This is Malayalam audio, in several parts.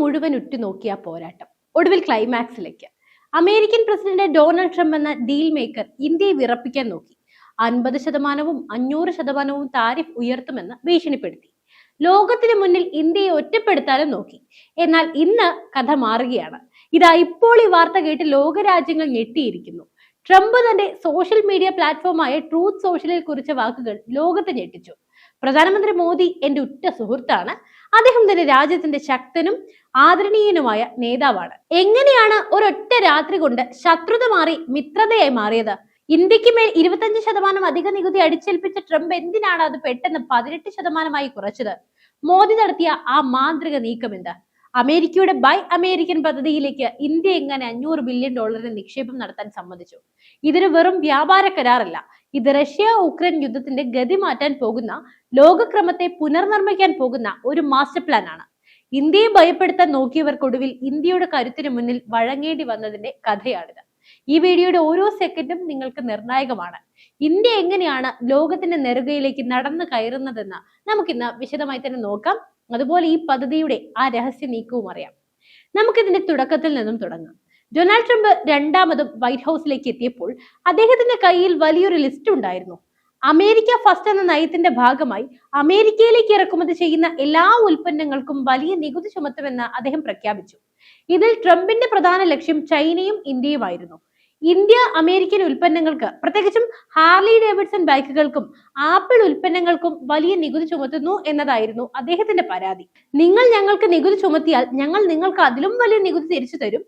മുഴുവൻ ഉറ്റുനോക്കിയ പോരാട്ടം. ഒടുവിൽ ക്ലൈമാക്സിലേക്ക് അമേരിക്കൻ പ്രസിഡന്റ് ഡൊണാൾഡ് ട്രംപ് എന്ന ഡീൽ മേക്കർ ഇന്ത്യയെ വിറപ്പിക്കാൻ നോക്കി. അൻപത് ശതമാനവും അഞ്ഞൂറ് ശതമാനവും താരിഫ് ഉയർത്തുമെന്ന് ഭീഷണിപ്പെടുത്തി. ലോകത്തിന് മുന്നിൽ ഇന്ത്യയെ ഒറ്റപ്പെടുത്താനും നോക്കി. എന്നാൽ ഇന്ന് കഥ മാറുകയാണ്. ഇതാ ഇപ്പോൾ ഈ വാർത്ത കേട്ട് ലോകരാജ്യങ്ങൾ ഞെട്ടിയിരിക്കുന്നു. ട്രംപ് തന്റെ സോഷ്യൽ മീഡിയ പ്ലാറ്റ്ഫോമായ ട്രൂത്ത് സോഷ്യലിൽ കുറിച്ച വാക്കുകൾ ലോകത്തെ ഞെട്ടിച്ചു. പ്രധാനമന്ത്രി മോദി എന്റെ ഉറ്റ സുഹൃത്താണ്. അദ്ദേഹം തന്നെ രാജ്യത്തിന്റെ ശക്തനും ആദരണീയനുമായ നേതാവാണ്. എങ്ങനെയാണ് ഒരൊറ്റ രാത്രി കൊണ്ട് ശത്രുത മാറി മിത്രതയായി മാറിയത്? ഇന്ത്യയ്ക്ക് മേൽ ഇരുപത്തഞ്ച് ശതമാനം അധിക നികുതി അടിച്ചേൽപ്പിച്ച ട്രംപ് എന്തിനാണ് അത് പെട്ടെന്ന് പതിനെട്ട് ശതമാനമായി കുറച്ചത്? മോദി നടത്തിയ ആ മാന്ത്രിക നീക്കം എന്താ? അമേരിക്കയുടെ ബൈ അമേരിക്കൻ പദ്ധതിയിലേക്ക് ഇന്ത്യ എങ്ങനെ അഞ്ഞൂറ് ബില്യൺ ഡോളറിന് നിക്ഷേപം നടത്താൻ സമ്മതിച്ചു? ഇതൊരു വെറും വ്യാപാര കരാറല്ല. ഇത് റഷ്യ ഉക്രൈൻ യുദ്ധത്തിന്റെ ഗതി മാറ്റാൻ പോകുന്ന ലോകക്രമത്തെ പുനർനിർമ്മിക്കാൻ പോകുന്ന ഒരു മാസ്റ്റർ പ്ലാൻ ആണ്. ഇന്ത്യയെ ഭയപ്പെടുത്താൻ നോക്കിയവർക്കൊടുവിൽ ഇന്ത്യയുടെ കരുത്തിന് മുന്നിൽ വഴങ്ങേണ്ടി വന്നതിന്റെ കഥയാണിത്. ഈ വീഡിയോയുടെ ഓരോ സെക്കൻഡും നിങ്ങൾക്ക് നിർണായകമാണ്. ഇന്ത്യ എങ്ങനെയാണ് ലോകത്തിന്റെ നെറുകയിലേക്ക് നടന്നു കയറുന്നതെന്ന് നമുക്കിന്ന് വിശദമായി തന്നെ നോക്കാം. അതുപോലെ ഈ പദ്ധതിയുടെ ആ രഹസ്യ നീക്കവും അറിയാം. നമുക്കിതിന്റെ തുടക്കത്തിൽ നിന്നും തുടങ്ങാം. ഡൊണാൾഡ് ട്രംപ് രണ്ടാമതും വൈറ്റ് ഹൗസിലേക്ക് എത്തിയപ്പോൾ അദ്ദേഹത്തിന്റെ കയ്യിൽ വലിയൊരു ലിസ്റ്റ് ഉണ്ടായിരുന്നു. അമേരിക്ക ഫസ്റ്റ് എന്ന നയത്തിന്റെ ഭാഗമായി അമേരിക്കയിലേക്ക് ഇറക്കുമതി ചെയ്യുന്ന എല്ലാ ഉൽപ്പന്നങ്ങൾക്കും വലിയ നികുതി ചുമത്തുമെന്ന് അദ്ദേഹം പ്രഖ്യാപിച്ചു. ഇതിൽ ട്രംപിന്റെ പ്രധാന ലക്ഷ്യം ചൈനയും ഇന്ത്യയുമായിരുന്നു. ഇന്ത്യ അമേരിക്കൻ ഉൽപ്പന്നങ്ങൾക്ക് പ്രത്യേകിച്ചും ഹാർലി ഡേവിഡ്സൺ ബൈക്കുകൾക്കും ആപ്പിൾ ഉൽപ്പന്നങ്ങൾക്കും വലിയ നികുതി ചുമത്തുന്നു എന്നതായിരുന്നു അദ്ദേഹത്തിന്റെ പരാതി. നിങ്ങൾ ഞങ്ങൾക്ക് നികുതി ചുമത്തിയാൽ ഞങ്ങൾ നിങ്ങൾക്ക് അതിലും വലിയ നികുതി തിരിച്ചു തരും.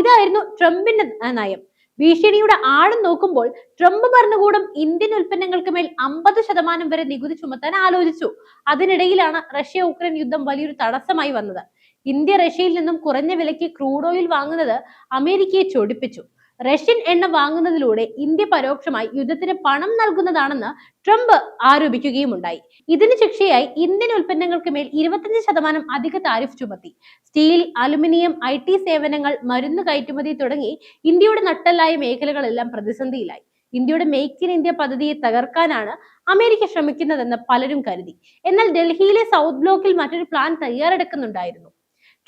ഇതായിരുന്നു ട്രംപിന്റെ നയം. ഭീഷണിയുടെ ആഴം നോക്കുമ്പോൾ ട്രംപ് ഭരണകൂടം ഇന്ത്യൻ ഉൽപ്പന്നങ്ങൾക്ക് മേൽ അമ്പത് ശതമാനം വരെ നികുതി ചുമത്താൻ ആലോചിച്ചു. അതിനിടയിലാണ് റഷ്യ ഉക്രൈൻ യുദ്ധം വലിയൊരു തടസ്സമായി വന്നത്. ഇന്ത്യ റഷ്യയിൽ നിന്നും കുറഞ്ഞ വിലയ്ക്ക് ക്രൂഡ് ഓയിൽ വാങ്ങുന്നത് അമേരിക്കയെ ചൊടിപ്പിച്ചു. റഷ്യൻ എണ്ണ വാങ്ങുന്നതിലൂടെ ഇന്ത്യ പരോക്ഷമായി യുദ്ധത്തിന് പണം നൽകുന്നതാണെന്ന് ട്രംപ് ആരോപിക്കുകയും ഉണ്ടായി ഇതിന് ശിക്ഷയായി ഇന്ത്യൻ ഉൽപ്പന്നങ്ങൾക്ക് മേൽ ഇരുപത്തഞ്ച് ശതമാനം അധിക താരിഫ് ചുമത്തി. സ്റ്റീൽ അലുമിനിയം ഐ ടി സേവനങ്ങൾ മരുന്ന് കയറ്റുമതി തുടങ്ങി ഇന്ത്യയുടെ നട്ടല്ലായ മേഖലകളെല്ലാം പ്രതിസന്ധിയിലായി. ഇന്ത്യയുടെ മേക്ക് ഇൻ ഇന്ത്യ പദ്ധതിയെ തകർക്കാനാണ് അമേരിക്ക ശ്രമിക്കുന്നതെന്ന് പലരും കരുതി. എന്നാൽ ഡൽഹിയിലെ സൗത്ത് ബ്ലോക്കിൽ മറ്റൊരു പ്ലാൻ തയ്യാറെടുക്കുന്നുണ്ടായിരുന്നു.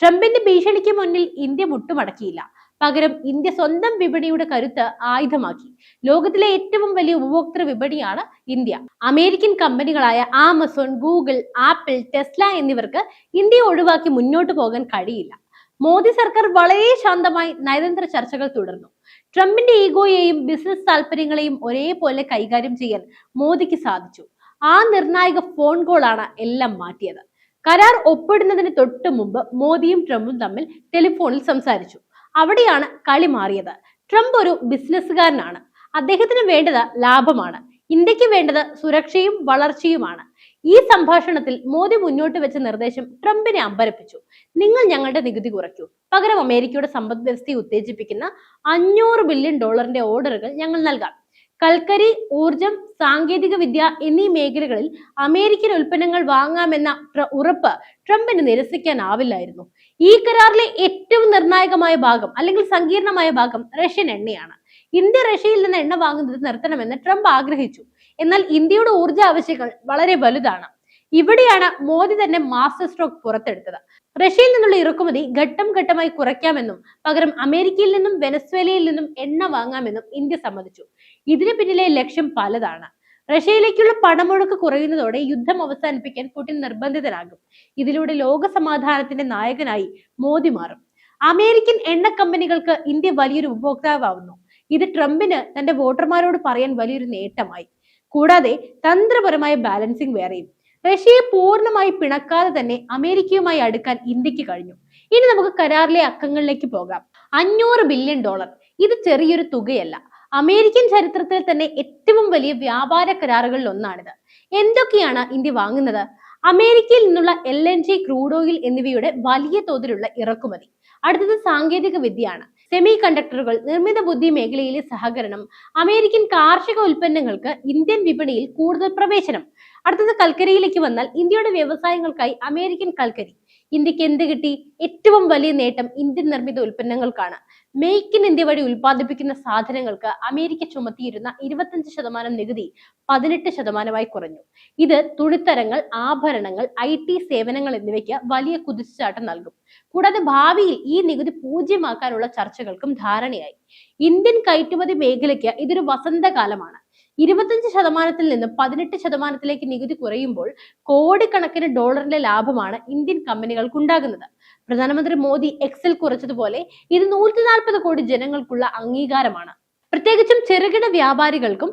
ട്രംപിന്റെ ഭീഷണിക്ക് മുന്നിൽ ഇന്ത്യ മുട്ടുമടക്കിയില്ല. പകരം ഇന്ത്യ സ്വന്തം വിപണിയുടെ കരുത്ത് ആയുധമാക്കി. ലോകത്തിലെ ഏറ്റവും വലിയ ഉപഭോക്തൃ വിപണിയാണ് ഇന്ത്യ. അമേരിക്കൻ കമ്പനികളായ ആമസോൺ ഗൂഗിൾ ആപ്പിൾ ടെസ്ല എന്നിവർക്ക് ഇന്ത്യയെ ഒഴിവാക്കി മുന്നോട്ട് പോകാൻ കഴിയില്ല. മോദി സർക്കാർ വളരെ ശാന്തമായി നയതന്ത്ര ചർച്ചകൾ തുടർന്നു. ട്രംപിന്റെ ഈഗോയെയും ബിസിനസ് താല്പര്യങ്ങളെയും ഒരേപോലെ കൈകാര്യം ചെയ്യാൻ മോദിക്ക് സാധിച്ചു. ആ നിർണായക ഫോൺ കോളാണ് എല്ലാം മാറ്റിയത്. കരാർ ഒപ്പിടുന്നതിന് തൊട്ട് മുമ്പ് മോദിയും ട്രംപും തമ്മിൽ ടെലിഫോണിൽ സംസാരിച്ചു. അവിടെയാണ് കളി മാറിയത്. ട്രംപ് ഒരു ബിസിനസ്സുകാരനാണ്. അദ്ദേഹത്തിന് വേണ്ടത് ലാഭമാണ്. ഇന്ത്യയ്ക്ക് വേണ്ടത് സുരക്ഷയും വളർച്ചയുമാണ്. ഈ സംഭാഷണത്തിൽ മോദി മുന്നോട്ട് വെച്ച നിർദ്ദേശം ട്രംപിനെ അമ്പരപ്പിച്ചു. നിങ്ങൾ ഞങ്ങളുടെ നികുതി കുറയ്ക്കൂ. പകരം അമേരിക്കയുടെ സമ്പദ് വ്യവസ്ഥയെ ഉത്തേജിപ്പിക്കുന്ന അഞ്ഞൂറ് ബില്യൺ ഡോളറിന്റെ ഓർഡറുകൾ ഞങ്ങൾ നൽകാം. കൽക്കരി ഊർജം സാങ്കേതിക വിദ്യ എന്നീ മേഖലകളിൽ അമേരിക്കൻ ഉൽപ്പന്നങ്ങൾ വാങ്ങാമെന്ന ഉറപ്പ് ട്രംപിന് നിരസിക്കാനാവില്ലായിരുന്നു. ഈ കരാറിലെ ഏറ്റവും നിർണായകമായ ഭാഗം അല്ലെങ്കിൽ സങ്കീർണമായ ഭാഗം റഷ്യൻ എണ്ണയാണ്. ഇന്ത്യ റഷ്യയിൽ നിന്ന് എണ്ണ വാങ്ങുന്നത് നിർത്തണമെന്ന് ട്രംപ് ആഗ്രഹിച്ചു. എന്നാൽ ഇന്ത്യയുടെ ഊർജ ആവശ്യങ്ങൾ വളരെ വലുതാണ്. ഇവിടെയാണ് മോദി തന്നെ മാസ്റ്റർ സ്ട്രോക്ക് പുറത്തെടുത്തത്. റഷ്യയിൽ നിന്നുള്ള ഇറക്കുമതി ഘട്ടം ഘട്ടമായി കുറയ്ക്കാമെന്നും പകരം അമേരിക്കയിൽ നിന്നും വെനസ്വേലയിൽ നിന്നും എണ്ണ വാങ്ങാമെന്നും ഇന്ത്യ സമ്മതിച്ചു. ഇതിന് പിന്നിലെ ലക്ഷ്യം പലതാണ്. റഷ്യയിലേക്കുള്ള പണമൊഴുക്ക് കുറയുന്നതോടെ യുദ്ധം അവസാനിപ്പിക്കാൻ പുടിൻ നിർബന്ധിതനാകും. ഇതിലൂടെ ലോക സമാധാനത്തിന്റെ നായകനായി മോദി മാറും. അമേരിക്കൻ എണ്ണ കമ്പനികൾക്ക് ഇന്ത്യ വലിയൊരു ഉപഭോക്താവുന്നു ഇത് ട്രംപിന് തന്റെ വോട്ടർമാരോട് പറയാൻ വലിയൊരു നേട്ടമായി. കൂടാതെ തന്ത്രപരമായ ബാലൻസിംഗ് വേറെയും. റഷ്യയെ പൂർണമായി പിണക്കാതെ തന്നെ അമേരിക്കയുമായി അടുക്കാൻ ഇന്ത്യയ്ക്ക് കഴിഞ്ഞു. ഇനി നമുക്ക് കരാറിലെ അക്കങ്ങളിലേക്ക് പോകാം. അഞ്ഞൂറ് ബില്യൺ ഡോളർ. ഇത് ചെറിയൊരു തുകയല്ല. അമേരിക്കൻ ചരിത്രത്തിൽ തന്നെ ഏറ്റവും വലിയ വ്യാപാര കരാറുകളിൽ ഒന്നാണിത്. എന്തൊക്കെയാണ് ഇന്ത്യ വാങ്ങുന്നത്? അമേരിക്കയിൽ നിന്നുള്ള L N G crude oil എന്നിവയുടെ വലിയ തോതിലുള്ള ഇറക്കുമതി. അടുത്തത് സാങ്കേതിക വിദ്യയാണ്. സെമി കണ്ടക്ടറുകൾ നിർമ്മിത ബുദ്ധി മേഖലയിലെ സഹകരണം അമേരിക്കൻ കാർഷിക ഉൽപ്പന്നങ്ങൾക്ക് ഇന്ത്യൻ വിപണിയിൽ കൂടുതൽ പ്രവേശനം. അടുത്തത് കൽക്കരിയിലേക്ക് വന്നാൽ ഇന്ത്യയുടെ വ്യവസായങ്ങൾക്കായി അമേരിക്കൻ കൽക്കരി. ഇന്ത്യയ്ക്ക് എന്ത് കിട്ടി? ഏറ്റവും വലിയ നേട്ടം ഇന്ത്യൻ നിർമ്മിത ഉൽപ്പന്നങ്ങൾക്കാണ്. മേക്ക് ഇൻ ഇന്ത്യ വഴി ഉൽപ്പാദിപ്പിക്കുന്ന സാധനങ്ങൾക്ക് അമേരിക്ക ചുമത്തിയിരുന്ന ഇരുപത്തഞ്ച് ശതമാനം നികുതി പതിനെട്ട് ശതമാനമായി കുറഞ്ഞു. ഇത് തുണിത്തരങ്ങൾ ആഭരണങ്ങൾ ഐ ടി സേവനങ്ങൾ എന്നിവയ്ക്ക് വലിയ കുതിച്ചുചാട്ടം നൽകും. കൂടാതെ ഭാവിയിൽ ഈ നികുതി പൂജ്യമാക്കാനുള്ള ചർച്ചകൾക്കും ധാരണയായി. ഇന്ത്യൻ കയറ്റുമതി മേഖലയ്ക്ക് ഇതൊരു വസന്തകാലമാണ്. ഇരുപത്തഞ്ച് ശതമാനത്തിൽ നിന്ന് പതിനെട്ട് ശതമാനത്തിലേക്ക് നികുതി കുറയുമ്പോൾ കോടിക്കണക്കിന് ഡോളറിന്റെ ലാഭമാണ് ഇന്ത്യൻ കമ്പനികൾക്ക് ഉണ്ടാകുന്നത്. പ്രധാനമന്ത്രി മോദി എക്സൽ കുറിച്ചതുപോലെ ഇത് നൂറ്റി നാൽപ്പത് കോടി ജനങ്ങൾക്കുള്ള അംഗീകാരമാണ്. പ്രത്യേകിച്ചും ചെറുകിട വ്യാപാരികൾക്കും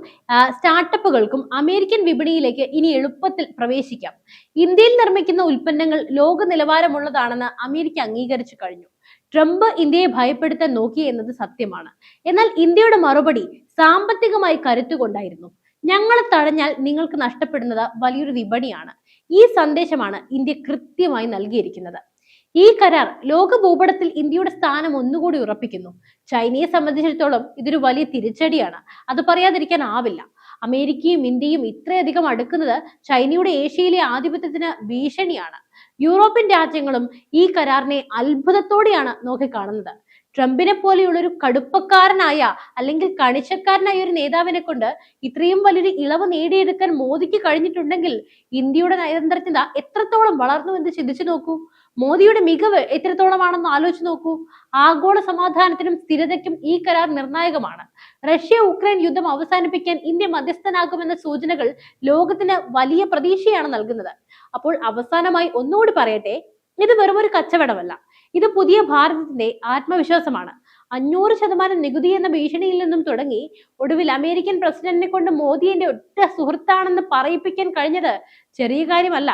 സ്റ്റാർട്ടപ്പുകൾക്കും അമേരിക്കൻ വിപണിയിലേക്ക് ഇനി എളുപ്പത്തിൽ പ്രവേശിക്കാം. ഇന്ത്യയിൽ നിർമ്മിക്കുന്ന ഉൽപ്പന്നങ്ങൾ ലോക നിലവാരമുള്ളതാണെന്ന് അമേരിക്ക അംഗീകരിച്ചു കഴിഞ്ഞു. ട്രംപ് ഇന്ത്യയെ ഭയപ്പെടുത്താൻ നോക്കി എന്നത് സത്യമാണ്. എന്നാൽ ഇന്ത്യയുടെ മറുപടി സാമ്പത്തികമായി കരുത്തുകൊണ്ടായിരുന്നു. ഞങ്ങളെ തടഞ്ഞാൽ നിങ്ങൾക്ക് നഷ്ടപ്പെടുന്നത് വലിയൊരു വിപണിയാണ്. ഈ സന്ദേശമാണ് ഇന്ത്യ കൃത്യമായി നൽകിയിരിക്കുന്നത്. ഈ കരാർ ലോക ഭൂപടത്തിൽ ഇന്ത്യയുടെ സ്ഥാനം ഒന്നുകൂടി ഉറപ്പിക്കുന്നു. ചൈനയെ സംബന്ധിച്ചിടത്തോളം ഇതൊരു വലിയ തിരിച്ചടിയാണ്. അത് പറയാതിരിക്കാൻ ആവില്ല. അമേരിക്കയും ഇന്ത്യയും ഇത്രയധികം അടുക്കുന്നത് ചൈനയുടെ ഏഷ്യയിലെ ആധിപത്യത്തിന് ഭീഷണിയാണ്. യൂറോപ്യൻ രാജ്യങ്ങളും ഈ കരാറിനെ അത്ഭുതത്തോടെയാണ് നോക്കിക്കാണുന്നത്. ട്രംപിനെ പോലെയുള്ള ഒരു കടുപ്പക്കാരനായ അല്ലെങ്കിൽ കണിശക്കാരനായ ഒരു നേതാവിനെ കൊണ്ട് ഇത്രയും വലിയൊരു ഇളവ് നേടിയെടുക്കാൻ മോദിക്ക് കഴിഞ്ഞിട്ടുണ്ടെങ്കിൽ ഇന്ത്യയുടെ നയതന്ത്രജ്ഞത എത്രത്തോളം വളർന്നു എന്ന് ചിന്തിച്ചു നോക്കൂ. മോദിയുടെ മികവ് എത്രത്തോളമാണെന്ന് ആലോചിച്ച് നോക്കൂ. ആഗോള സമാധാനത്തിനും സ്ഥിരതയ്ക്കും ഈ കരാർ നിർണായകമാണ്. റഷ്യ ഉക്രൈൻ യുദ്ധം അവസാനിപ്പിക്കാൻ ഇന്ത്യ മധ്യസ്ഥനാകുമെന്ന സൂചനകൾ ലോകത്തിന് വലിയ പ്രതീക്ഷയാണ് നൽകുന്നത്. അപ്പോൾ അവസാനമായി ഒന്നുകൂടി പറയട്ടെ. ഇത് വെറും ഒരു കച്ചവടമല്ല. ഇത് പുതിയ ഭാരതത്തിന്റെ ആത്മവിശ്വാസമാണ്. അഞ്ഞൂറ് ശതമാനം നികുതി എന്ന ഭീഷണിയിൽ നിന്നും തുടങ്ങി ഒടുവിൽ അമേരിക്കൻ പ്രസിഡന്റിനെ കൊണ്ട് മോദിയുടെ ഒറ്റ സുഹൃത്താണെന്ന് പറയിപ്പിക്കാൻ കഴിഞ്ഞത് ചെറിയ കാര്യമല്ല.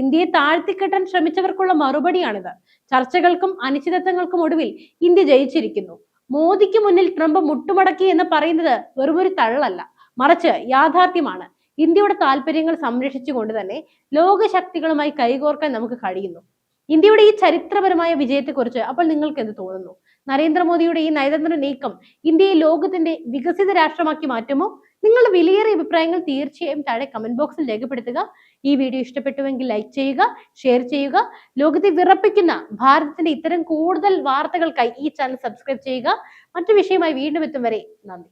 ഇന്ത്യയെ താഴ്ത്തിക്കെട്ടാൻ ശ്രമിച്ചവർക്കുള്ള മറുപടിയാണിത്. ചർച്ചകൾക്കും അനിശ്ചിതത്വങ്ങൾക്കും ഒടുവിൽ ഇന്ത്യ ജയിച്ചിരിക്കുന്നു. മോദിക്ക് മുന്നിൽ ട്രംപ് മുട്ടുമടക്കി എന്ന് പറയുന്നത് വെറുമൊരു തള്ളല്ല. മറിച്ച് യാഥാർത്ഥ്യമാണ്. ഇന്ത്യയുടെ താല്പര്യങ്ങൾ സംരക്ഷിച്ചുകൊണ്ട് തന്നെ ലോകശക്തികളുമായി കൈകോർക്കാൻ നമുക്ക് കഴിയുന്നു. ഇന്ത്യയുടെ ഈ ചരിത്രപരമായ വിജയത്തെക്കുറിച്ച് അപ്പോൾ നിങ്ങൾക്ക് എന്ത് തോന്നുന്നു? നരേന്ദ്രമോദിയുടെ ഈ നയതന്ത്ര നീക്കം ഇന്ത്യയെ ലോകത്തിന്റെ വികസിത രാഷ്ട്രമാക്കി മാറ്റുമോ? നിങ്ങളുടെ വിലയേറിയ അഭിപ്രായങ്ങൾ തീർച്ചയായും താഴെ കമന്റ് ബോക്സിൽ രേഖപ്പെടുത്തുക. ഈ വീഡിയോ ഇഷ്ടപ്പെട്ടുവെങ്കിൽ ലൈക്ക് ചെയ്യുക ഷെയർ ചെയ്യുക. ലോകത്തെ വിറപ്പിക്കുന്ന ഭാരതത്തിന്റെ ഇത്തരം കൂടുതൽ വാർത്തകൾക്കായി ഈ ചാനൽ സബ്സ്ക്രൈബ് ചെയ്യുക. മറ്റു വിഷയമായി വീണ്ടും എത്തും വരെ നന്ദി.